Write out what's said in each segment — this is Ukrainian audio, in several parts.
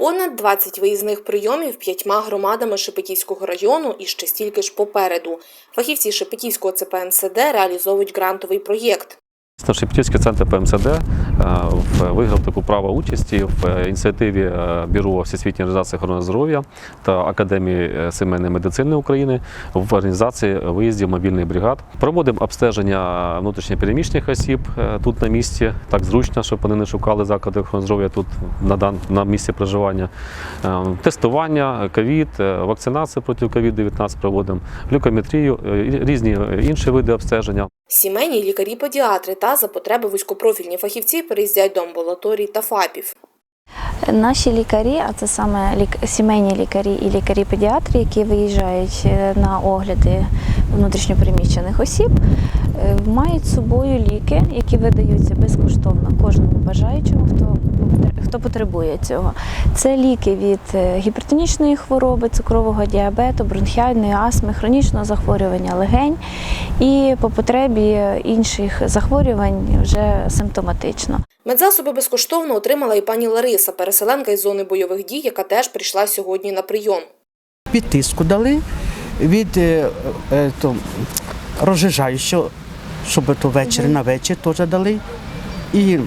Понад 20 виїзних прийомів п'ятьма громадами Шепетівського району і ще стільки ж попереду. Фахівці Шепетівського ЦПНСД реалізовують грантовий проєкт. Шепетівський центр ПМСД е, виграв таку право участі в е, ініціативі е, Бюро Всесвітньої організації охорони здоров'я та Академії сімейної медицини України в організації виїздів мобільних бригад. Проводимо обстеження внутрішньопереміщених осіб тут на місці. Так зручно, щоб вони не шукали заклади охорони здоров'я тут на, дан, на місці проживання. Тестування, ковід, вакцинацію проти ковід-19 проводимо, глюкометрію, різні інші види обстеження. Сімейні лікарі-педіатри та за потреби вузькопрофільні фахівці переїздять до амбулаторій та ФАПів. Наші лікарі, а це саме сімейні лікарі і лікарі-педіатри, які виїжджають е, на огляди внутрішньопереміщених осіб, е, мають з собою ліки, які видаються безкоштовно кожному бажаючому, хто, хто потребує цього. Це ліки від е, гіпертонічної хвороби, цукрового діабету, бронхіальної астми, хронічного захворювання легень і по потребі інших захворювань вже симптоматично. Медзасоби безкоштовно отримала і пані Лариса, переселенка із зони бойових дій, яка теж прийшла сьогодні на прийом. Від тиску дали, від е, е, то, розжижаючого, щоб то ввечері на вечір теж дали. І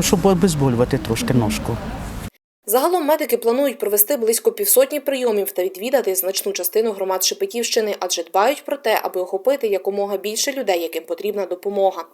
щоб обезболювати трошки ножку. Загалом медики планують провести близько півсотні прийомів та відвідати значну частину громад Шепетівщини, адже дбають про те, аби охопити якомога більше людей, яким потрібна допомога.